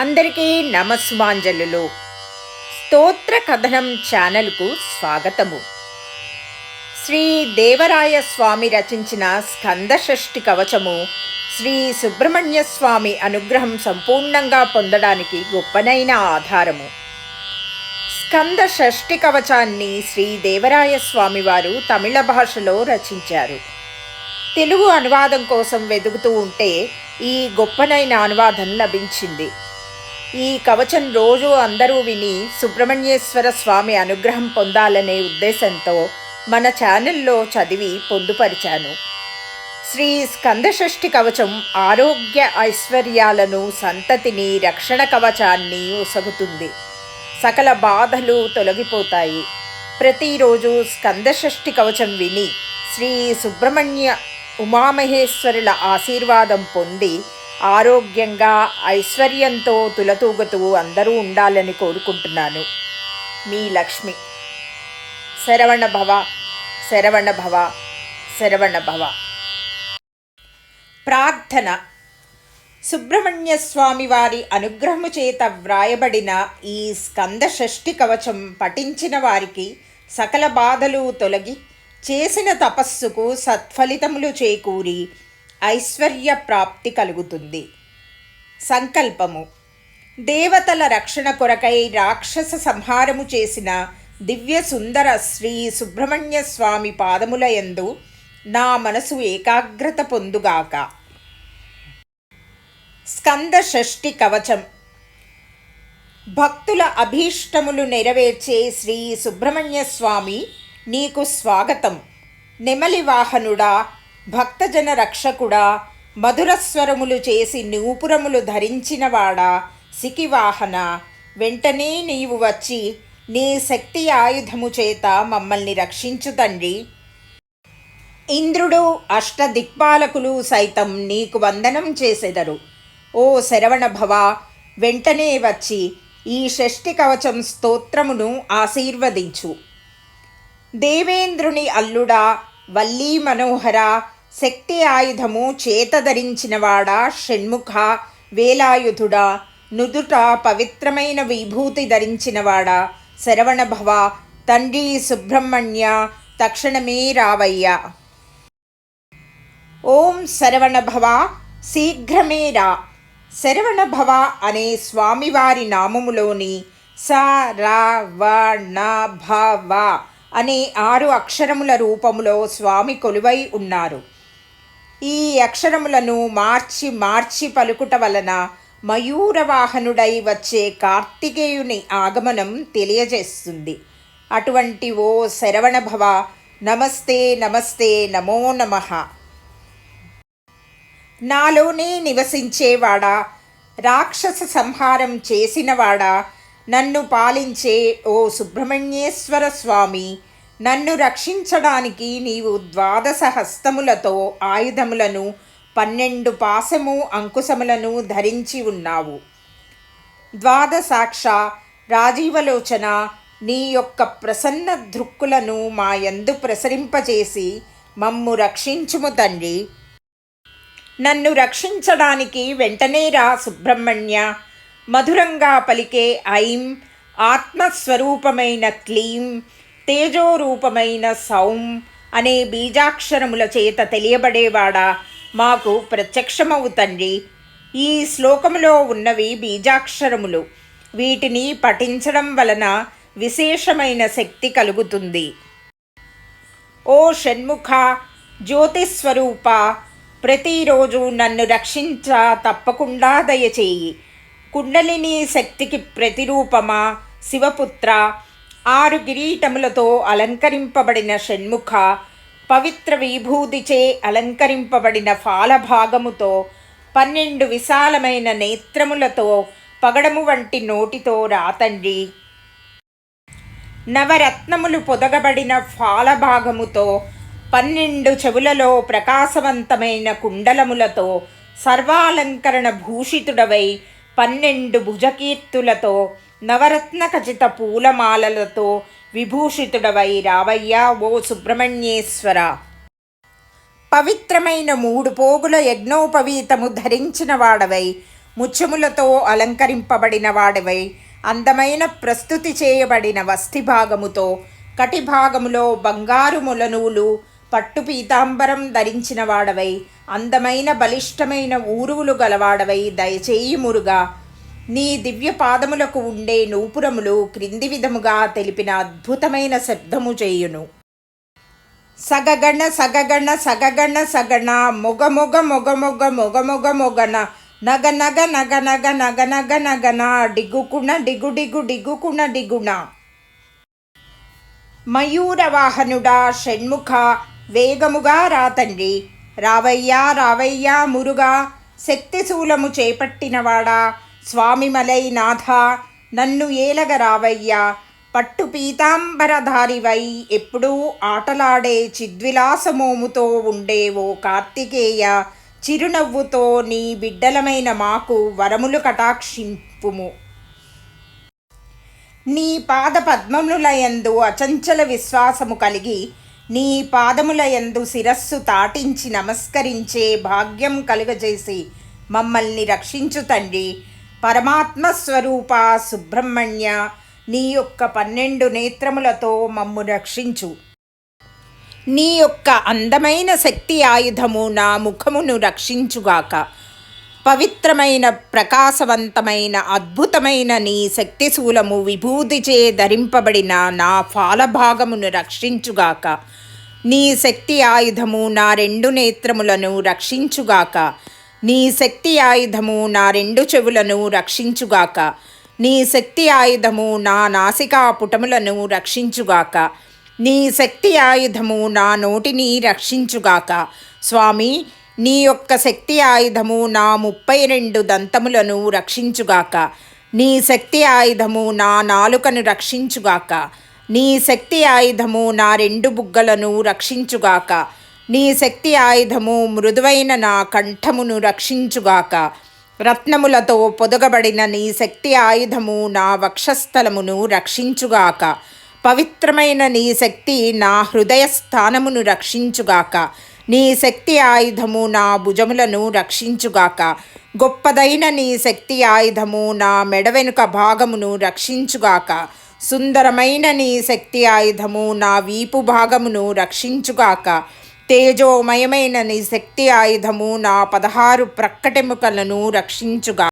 అందరికీ నమస్మాంజలులు స్తోత్ర కథనం ఛానల్కు స్వాగతము. శ్రీ దేవరాయ స్వామి రచించిన స్కందషష్ఠి కవచము శ్రీ సుబ్రహ్మణ్య స్వామి అనుగ్రహం సంపూర్ణంగా పొందడానికి గొప్పనైన ఆధారము. స్కంద షష్ఠి కవచాన్ని శ్రీ దేవరాయ స్వామి వారు తమిళ భాషలో రచించారు. తెలుగు అనువాదం కోసం వెతుకుతూ ఉంటే ఈ గొప్పనైన అనువాదం లభించింది. ఈ కవచం రోజు అందరూ విని సుబ్రహ్మణ్యేశ్వర స్వామి అనుగ్రహం పొందాలనే ఉద్దేశంతో మన ఛానల్లో చదివి పొందుపరిచాను. శ్రీ స్కందషష్ఠి కవచం ఆరోగ్య ఐశ్వర్యాలను సంతతిని రక్షణ కవచాన్ని ఒసగుతుంది సకల బాధలు తొలగిపోతాయి. ప్రతిరోజు స్కందషష్ఠి కవచం విని శ్రీ సుబ్రహ్మణ్య ఉమామహేశ్వరుల ఆశీర్వాదం పొంది ఆరోగ్యంగా ఐశ్వర్యంతో తులతూగుతూ అందరూ ఉండాలని కోరుకుంటున్నాను. మీ లక్ష్మి. శరవణ భవ శరవణ భవ శరవణ భవ. ప్రార్థన. సుబ్రహ్మణ్య స్వామి వారి అనుగ్రహము చేత వ్రాయబడిన ఈ స్కంద షష్ఠి కవచం పఠించిన వారికి సకల బాధలు తొలగి చేసిన తపస్సుకు సత్ఫలితములు చేకూరి ఐశ్వర్య ప్రాప్తి కలుగుతుంది. సంకల్పము. దేవతల రక్షణ కొరకై రాక్షస సంహారము చేసిన దివ్య సుందర శ్రీ సుబ్రహ్మణ్య స్వామి పాదముల ఎందు నా మనసు ఏకాగ్రత పొందుగాక. స్కంద షష్ఠి కవచం. భక్తుల అభీష్టములు నెరవేర్చే శ్రీ సుబ్రహ్మణ్య స్వామి నీకు స్వాగతం. నెమలి వాహనుడా భక్తజన రక్షకుడా మధురస్వరములు చేసి నూపురములు ధరించినవాడా సికివాహన. వెంటనే నీవు వచ్చి నీ శక్తి ఆయుధము చేత మమ్మల్ని రక్షించు తండ్రి. ఇంద్రుడు అష్టదిక్పాలకులు సైతం నీకు వందనం చేసెదరు. ఓ శరవణ భవ వెంటనే వచ్చి ఈ షష్ఠి కవచం స్తోత్రమును ఆశీర్వదించు. దేవేంద్రుని అల్లుడా వల్లీ మనోహర శక్తి ఆయుధము చేతధరించినవాడా షణ్ముఖ వేలాయుధుడా నుదుట పవిత్రమైన విభూతి ధరించినవాడా శరవణభవ తండ్రి సుబ్రహ్మణ్య తక్షణమే రావయ్యా. ఓం శరవణభవ శీఘ్రమే రా. శరవణభవ అనే స్వామివారి నామములోని స ర అనే ఆరు అక్షరముల రూపములో స్వామి కొలువై ఉన్నారు. ఈ అక్షరములను మార్చి మార్చి పలుకుట వలన మయూరవాహనుడై వచ్చే కార్తికేయుని ఆగమనం తెలియజేస్తుంది. అటువంటి ఓ శరవణభవ నమస్తే నమస్తే నమో నమః. నాలోనే నివసించేవాడా రాక్షస సంహారం చేసినవాడా నన్ను పాలించే ఓ సుబ్రహ్మణ్యేశ్వర స్వామి నన్ను రక్షించడానికి నీవు ద్వాదశ హస్తములతో ఆయుధములను పన్నెండు పాసము అంకుశములను ధరించి ఉన్నావు. ద్వాదశాక్ష రాజీవలోచన నీ యొక్క ప్రసన్న దృక్కులను మా యందు ప్రసరింపజేసి మమ్ము రక్షించుము తండ్రి. నన్ను రక్షించడానికి వెంటనే రా సుబ్రహ్మణ్య. మధురంగా పలికే ఐం ఆత్మస్వరూపమైన క్లీం తేజోరూపమైన సౌం అనే బీజాక్షరముల చేత తెలియబడేవాడా? మాకు ప్రత్యక్షమవు తండ్రి. ఈ శ్లోకములో ఉన్నవి బీజాక్షరములు. వీటిని పఠించడం వలన విశేషమైన శక్తి కలుగుతుంది. ఓ షణ్ముఖ జ్యోతిస్వరూప ప్రతిరోజు నన్ను రక్షించ తప్పకుండా దయచేయి. కుండలిని శక్తికి ప్రతిరూపమా? శివపుత్ర ఆరు కిరీటములతో అలంకరింపబడిన షణ్ముఖ పవిత్ర విభూతిచే అలంకరింపబడిన ఫాలభాగముతో పన్నెండు విశాలమైన నేత్రములతో పగడము వంటి నోటితో రాతండి నవరత్నములు పొదగబడిన ఫాలభాగముతో పన్నెండు చెవులలో ప్రకాశవంతమైన కుండలములతో సర్వాలంకరణ భూషితుడవై పన్నెండు భుజకీర్తులతో నవరత్న ఖచిత పూలమాలలతో విభూషితుడవై రావయ్య ఓ సుబ్రహ్మణ్యేశ్వర. పవిత్రమైన మూడు పోగుల యజ్ఞోపవీతము ధరించిన వాడవై ముత్యములతో అలంకరింపబడిన వాడవై అందమైన ప్రస్తుతి చేయబడిన వస్తి భాగముతో కటి భాగములో బంగారు మొలనూలు పట్టు పీతాంబరం ధరించిన వాడవై అందమైన బలిష్టమైన ఊరువులు గలవాడవై దయచేయుమురుగా. నీ దివ్య పాదములకు ఉండే నూపురములు క్రింది విధముగా తెలిపిన అద్భుతమైన శబ్దము చేయును. సగగణ సగగణ సగగణ సగణ మొగ మొగ మొగ మొగ మొగ మొగ మొగన నగ నగ నగ నగ నగ నగ నగన డిగుకుణ డిగు డిగు డిగుకుణ డిగుణ. మయూరవాహనుడా షణ్ముఖ వేగముగా రాతండి రావయ్యా రావయ్యా మురుగా శక్తిశూలము చేపట్టినవాడా స్వామిమలై నాథ నన్ను ఏలగ రావయ్యా పట్టు పీతాంబరధారివై ఎప్పుడూ ఆటలాడే చిద్విలాసమోముతో ఉండేవో కార్తికేయ చిరునవ్వుతో నీ బిడ్డలమైన మాకు వరములు కటాక్షింపుము. నీ పాద పద్మములయందు అచంచల విశ్వాసము కలిగి నీ పాదములయందు శిరస్సు తాటించి నమస్కరించే భాగ్యం కలుగజేసి మమ్మల్ని రక్షించు తండ్రి. పరమాత్మ స్వరూప సుబ్రహ్మణ్య నీ యొక్క పన్నెండు నేత్రములతో మమ్ము రక్షించు. నీ యొక్క అందమైన శక్తి ఆయుధము నా ముఖమును రక్షించుగాక. పవిత్రమైన ప్రకాశవంతమైన అద్భుతమైన నీ శక్తిశూలము విభూతిచే ధరింపబడిన నా ఫాలభాగమును రక్షించుగాక. నీ శక్తి ఆయుధము నా రెండు నేత్రములను రక్షించుగాక. నీ శక్తి ఆయుధము నా రెండు చెవులను రక్షించుగాక. నీ శక్తి ఆయుధము నా నాసికా పుటములను రక్షించుగాక. నీ శక్తి ఆయుధము నా నోటిని రక్షించుగాక. స్వామి నీ యొక్క శక్తి ఆయుధము నా ముప్పై రెండు దంతములను రక్షించుగాక. నీ శక్తి ఆయుధము నా నాలుకను రక్షించుగాక. నీ శక్తి ఆయుధము నా రెండు బుగ్గలను రక్షించుగాక. నీ శక్తి ఆయుధము మృదువైన నా కంఠమును రక్షించుగాక. రత్నములతో పొదగబడిన నీ శక్తి ఆయుధము నా వక్షస్థలమును రక్షించుగాక. పవిత్రమైన నీ శక్తి నా హృదయ స్థానమును రక్షించుగాక. నీ శక్తి ఆయుధము నా భుజములను రక్షించుగాక. గొప్పదైన నీ శక్తి ఆయుధము నా మెడ వెనుక భాగమును రక్షించుగాక. సుందరమైన నీ శక్తి ఆయుధము నా వీపు భాగమును రక్షించుగాక. తేజోమయమైన నీ శక్తి ఆయుధము నా పదహారు ప్రక్కటెముకలను రక్షించుగా.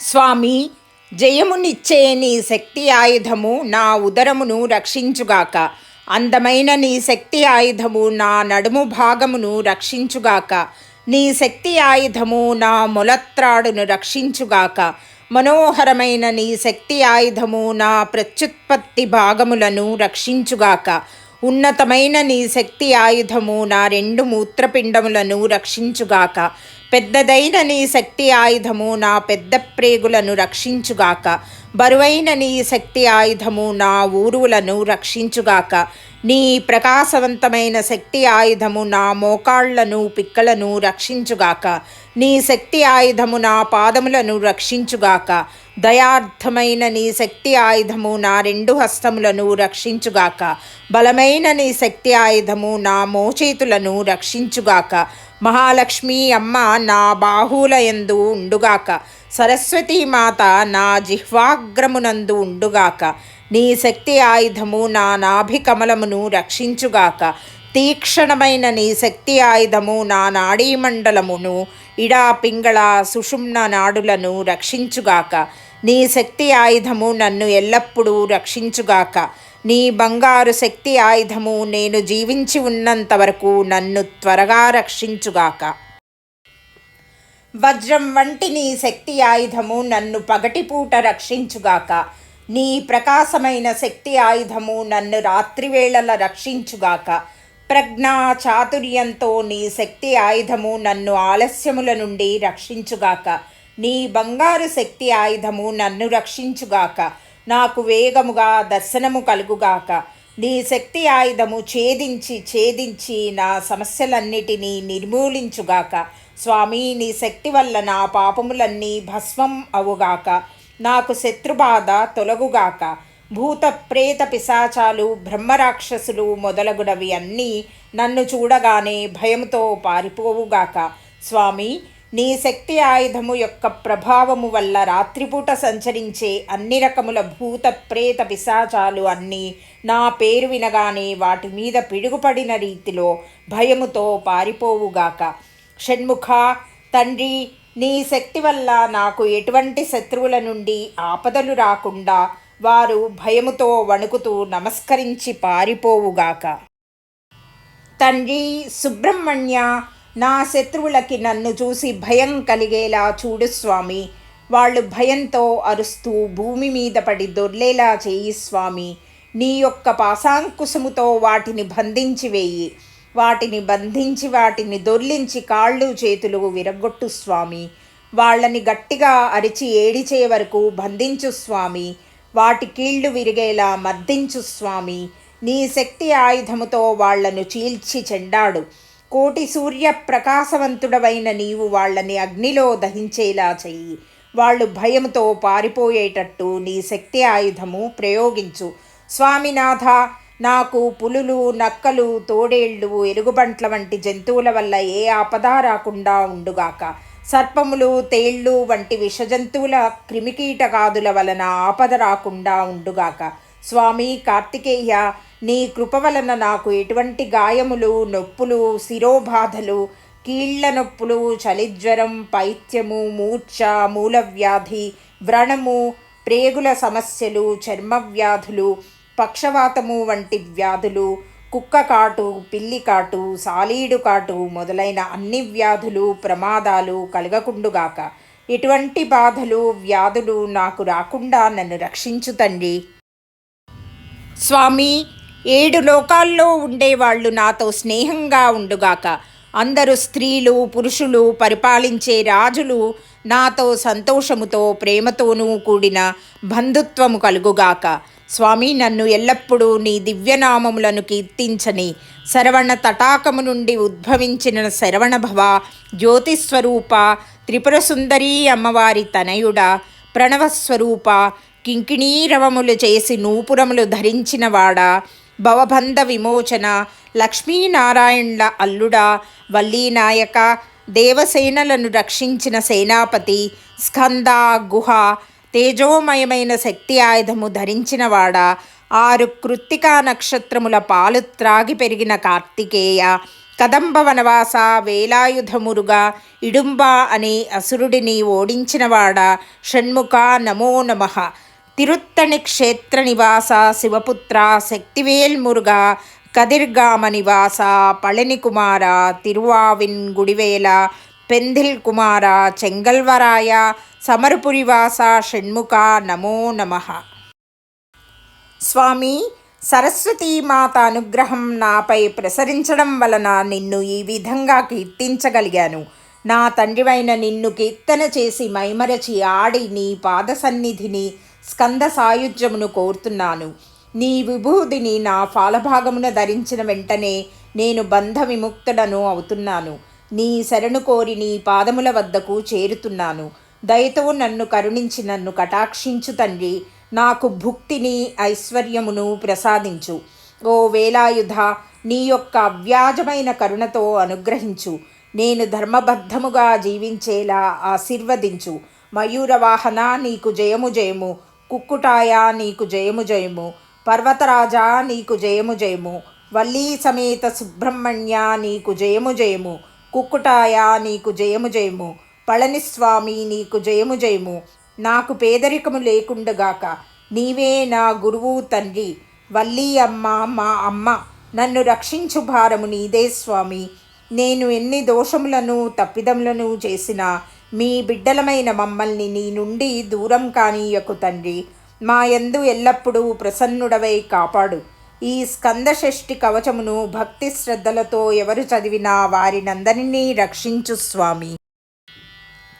స్వామి జయమునిచ్చే నీ శక్తి ఆయుధము నా ఉదరమును రక్షించుగాక. అందమైన నీ శక్తి ఆయుధము నా నడుము భాగమును రక్షించుగాక. నీ శక్తి ఆయుధము నా మొలత్రాడును రక్షించుగాక. మనోహరమైన నీ శక్తి ఆయుధము నా ప్రత్యుత్పత్తి భాగములను రక్షించుగాక. ఉన్నతమైన నీ శక్తి ఆయుధము నా రెండు మూత్రపిండములను రక్షించుగాక. పెద్దదైన నీ శక్తి ఆయుధము నా పెద్ద ప్రేగులను రక్షించుగాక. బరువైన నీ శక్తి ఆయుధము నా ఊరువులను రక్షించుగాక. నీ ప్రకాశవంతమైన శక్తి ఆయుధము నా మోకాళ్ళను పిక్కలను రక్షించుగాక. నీ శక్తి ఆయుధము నా పాదములను రక్షించుగాక. దయార్థమైన నీ శక్తి ఆయుధము నా రెండు హస్తములను రక్షించుగాక. బలమైన నీ శక్తి ఆయుధము నా మోచేతులను రక్షించుగాక. మహాలక్ష్మి అమ్మ నా బాహువుల ఎందు ఉండుగాక. సరస్వతీమాత నా జిహ్వాగ్రమునందు ఉండుగాక. నీ శక్తి ఆయుధము నా నాభి కమలమును రక్షించుగాక. తీక్షణమైన నీ శక్తి ఆయుధము నా నాడీమండలమును ఇడా పింగళ సుషుమ్న నాడులను రక్షించుగాక. నీ శక్తి ఆయుధము నన్ను ఎల్లప్పుడూ రక్షించుగాక. నీ బంగారు శక్తి ఆయుధము నేను జీవించి ఉన్నంత వరకు నన్ను త్వరగా రక్షించుగాక. వజ్రం వంటి నీ శక్తి ఆయుధము నన్ను పగటిపూట రక్షించుగాక. నీ ప్రకాశమైన శక్తి ఆయుధము నన్ను రాత్రివేళల రక్షించుగాక. ప్రజ్ఞా చాతుర్యంతో నీ శక్తి ఆయుధము నన్ను ఆలస్యముల నుండి రక్షించుగాక. నీ బంగారు శక్తి ఆయుధము నన్ను రక్షించుగాక. నాకు వేగముగా దర్శనము కలుగుగాక. నీ శక్తి ఆయుధము ఛేదించి ఛేదించి నా సమస్యలన్నిటినీ నిర్మూలించుగాక. స్వామి నీ శక్తి వల్ల నా పాపములన్నీ భస్మం అవుగాక. నాకు శత్రుబాధ తొలగుగాక. భూత ప్రేత పిశాచాలు బ్రహ్మరాక్షసులు మొదలగునవి అన్నీ నన్ను చూడగానే భయంతో పారిపోవుగాక. స్వామి నీ శక్తి ఆయుధము యొక్క ప్రభావము వల్ల రాత్రిపూట సంచరించే అన్ని రకముల భూత ప్రేత పిశాచాలు అన్నీ నా పేరు వినగానే వాటి మీద పిడుగుపడిన రీతిలో భయముతో పారిపోవుగాక. షణ్ముఖ తండ్రి నీ శక్తి వల్ల నాకు ఎటువంటి శత్రువుల నుండి ఆపదలు రాకుండా వారు భయముతో వణుకుతూ నమస్కరించి పారిపోవుగాక. తండ్రి సుబ్రహ్మణ్య నా శత్రువులకి నన్ను చూసి భయం కలిగేలా చూడు స్వామి. వాళ్ళు భయంతో అరుస్తూ భూమి మీద పడి దొర్లేలా చేయి స్వామి. నీ యొక్క పాశాంకుశముతో వాటిని బంధించి వేయి. వాటిని బంధించి వాటిని దొర్లించి కాళ్ళు చేతులు విరగొట్టు స్వామి. వాళ్ళని గట్టిగా అరిచి ఏడిచే వరకు బంధించు స్వామి. వాటి కీళ్ళు విరిగేలా మర్దించు స్వామి. నీ శక్తి ఆయుధముతో వాళ్ళను చీల్చి చెండాడు. కోటి సూర్య ప్రకాశవంతుడవైన నీవు వాళ్ళని అగ్నిలో దహించేలా చెయ్యి. వాళ్ళు భయంతో పారిపోయేటట్టు నీ శక్తి ఆయుధము ప్రయోగించు. స్వామినాథ నాకు పులులు నక్కలు తోడేళ్ళు ఎలుగుబంట్ల వంటి జంతువుల వల్ల ఏ ఆపద రాకుండా ఉండుగాక. సర్పములు తేళ్ళు వంటి విషజంతువుల క్రిమికీటకాదుల వలన ఆపద రాకుండా ఉండుగాక. స్వామి కార్తికేయ నీ కృప వలన నాకు ఎటువంటి గాయములు నొప్పులు శిరోబాధలు కీళ్ళ నొప్పులు చలిజ్వరం పైత్యము మూర్ఛ మూలవ్యాధి వ్రణము ప్రేగుల సమస్యలు చర్మవ్యాధులు పక్షవాతము వంటి వ్యాధులు కుక్క కాటు పిల్లి కాటు సాలీడు కాటు మొదలైన అన్ని వ్యాధులు ప్రమాదాలు కలగకుండుగాక ఎటువంటి బాధలు వ్యాధులు నాకు రాకుండా నన్ను రక్షించు తండ్రి. స్వామి ఏడు లోకాల్లో ఉండేవాళ్ళు నాతో స్నేహంగా ఉండుగాక అందరు స్త్రీలు పురుషులు పరిపాలించే రాజులు నాతో సంతోషముతో ప్రేమతోనూ కూడిన బంధుత్వము కలుగుగాక స్వామి నన్ను ఎల్లప్పుడూ నీ దివ్యనామములను కీర్తించని శరవణ తటాకము నుండి ఉద్భవించిన శరవణభవ జ్యోతిస్వరూప త్రిపుర సుందరీ అమ్మవారి తనయుడ ప్రణవస్వరూప కింకిణీరవములు చేసి నూపురములు ధరించినవాడ భవబంధ విమోచన లక్ష్మీనారాయణుల అల్లుడా వల్లీనాయక దేవసేనలను రక్షించిన సేనాపతి స్కంద గుహ తేజోమయమైన శక్తి ఆయుధము ధరించినవాడ ఆరు కృత్తికా నక్షత్రముల పాలు త్రాగి పెరిగిన కార్తికేయ కదంబ వనవాస వేలాయుధమురుగా ఇడుంబ అనే అసురుడిని ఓడించినవాడ షణ్ముఖ నమో నమ. తిరుత్తణి క్షేత్ర నివాస శివపుత్ర శక్తివేల్ మురుగా కదిర్గామ నివాస పళని కుమార తిరువావిన్ గుడివేల పెందిల్ కుమార చెంగల్వరాయ సమరపురివాస షణ్ముఖ నమో నమ. స్వామి సరస్వతీమాత అనుగ్రహం నాపై ప్రసరించడం వలన నిన్ను ఈ విధంగా కీర్తించగలిగాను. నా తండ్రివైన నిన్ను కీర్తన చేసి మైమరచి ఆడి నీ పాద సన్నిధిని స్కంద సాయుధ్యమును కోరుతున్నాను. నీ విభూదిని నా ఫాలభాగమున ధరించిన వెంటనే నేను బంధ విముక్తుడను అవుతున్నాను. నీ శరణు కోరి నీ పాదముల వద్దకు చేరుతున్నాను. దయతో నన్ను కరుణించి నన్ను కటాక్షించు తండ్రి. నాకు భుక్తిని ఐశ్వర్యమును ప్రసాదించు. ఓ వేలాయుధ నీ యొక్క అవ్యాజమైన కరుణతో అనుగ్రహించు. నేను ధర్మబద్ధముగా జీవించేలా ఆశీర్వదించు. మయూరవాహన నీకు జయము జయము. కుక్కుటాయ నీకు జయము జయము. పర్వతరాజా నీకు జయము జయము. వల్లీ సమేత సుబ్రహ్మణ్య నీకు జయము జయము. కుక్కుటాయ నీకు జయము జయము. పళనిస్వామి నీకు జయము జయము. నాకు పేదరికము లేకుండగాక నీవే నా గురువు తండ్రి. వల్లీ అమ్మ మా అమ్మ నన్ను రక్షించు భారము నీదే స్వామి. నేను ఎన్ని దోషములను తప్పిదములను చేసినా మీ బిడ్డలమైన మమ్మల్ని నీ నుండి దూరం కానీయకు తండ్రి. మా యందు ఎల్లప్పుడూ ప్రసన్నుడవై కాపాడు. ఈ స్కందషష్ఠి కవచమును భక్తి శ్రద్ధలతో ఎవరు చదివినా వారినందరినీ రక్షించు స్వామి.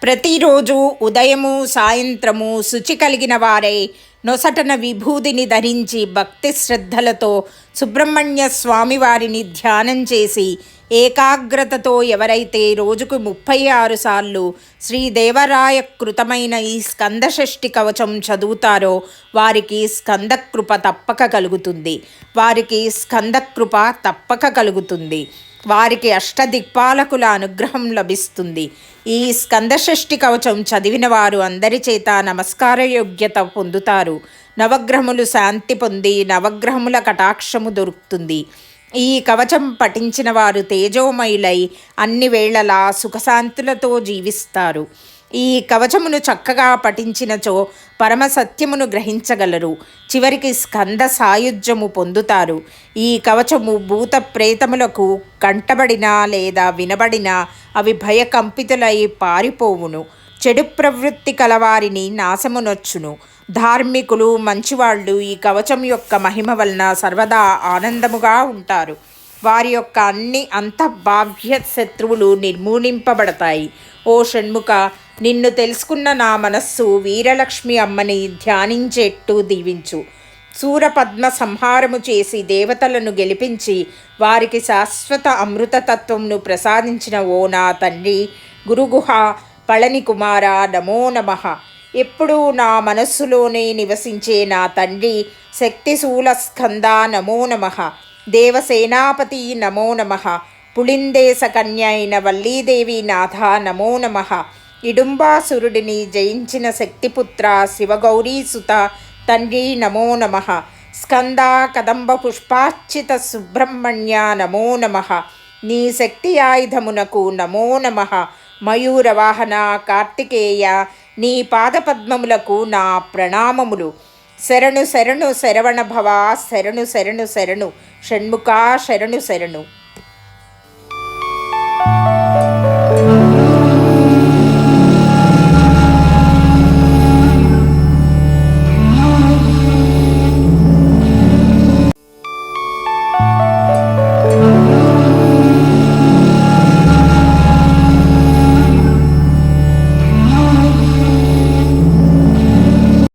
ప్రతిరోజు ఉదయము సాయంత్రము శుచి కలిగిన వారై. నొసటన విభూదిని ధరించి భక్తి శ్రద్ధలతో సుబ్రహ్మణ్య స్వామి వారిని ధ్యానం చేసి ఏకాగ్రతతో ఎవరైతే రోజుకు ముప్పై ఆరు సార్లు శ్రీదేవరాయ కృతమైన ఈ స్కందషష్ఠి కవచం చదువుతారో వారికి స్కందకృప తప్పక కలుగుతుంది. వారికి స్కందకృప తప్పక కలుగుతుంది. వారికి అష్టదిక్పాలకుల అనుగ్రహం లభిస్తుంది. ఈ స్కందషష్ఠి కవచం చదివిన వారు అందరి చేత నమస్కార యోగ్యత పొందుతారు. నవగ్రహములు శాంతి పొంది నవగ్రహముల కటాక్షము దొరుకుతుంది. ఈ కవచం పఠించిన వారు తేజోమయులై అన్ని వేళలా సుఖశాంతులతో జీవిస్తారు. ఈ కవచమును చక్కగా పఠించినచో పరమ సత్యమును గ్రహించగలరు. చివరికి స్కంద సాయుధ్యము పొందుతారు. ఈ కవచము భూత ప్రేతములకు కంటబడినా లేదా వినబడినా అవి భయకంపితులై పారిపోవును. చెడు ప్రవృత్తి కలవారిని నాశమునొచ్చును. ధార్మికులు మంచివాళ్ళు ఈ కవచం యొక్క మహిమ వలన సర్వదా ఆనందముగా ఉంటారు. వారి యొక్క అన్ని అంతఃబాహ్య శత్రువులు నిర్మూలింపబడతాయి. ఓ షణ్ముఖ నిన్ను తెలుసుకున్న నా మనస్సు వీరలక్ష్మి అమ్మని ధ్యానించేట్టు దీవించు. సూరపద్మ సంహారము చేసి దేవతలను గెలిపించి వారికి శాశ్వత అమృతతత్వంను ప్రసాదించిన ఓ నా తండ్రి గురుగుహ పళని కుమార నమో నమః. ఎప్పుడూ నా మనస్సులోనే నివసించే నా తండ్రి శక్తిశూల స్కంద నమో నమః. దేవసేనాపతి నమో నమః. పుళిందేశ కన్య అయిన వల్లీదేవి నాథ నమో నమ. ఇడుంబాసురుడిని జయించిన శక్తిపుత్ర శివగౌరీసుత తండ్రి నమో నమః. స్కంద కదంబ పుష్పార్చిత సుబ్రహ్మణ్య నమో నమః. నీ శక్తి ఆయుధమునకు నమో నమ. మయూరవాహన కార్తికేయ నీ పాదపద్మములకు నా ప్రణామములు. శరణు శరణు శరవణ భవ శరణు శరణు శరణు. షణ్ముఖ శరణు శరణు.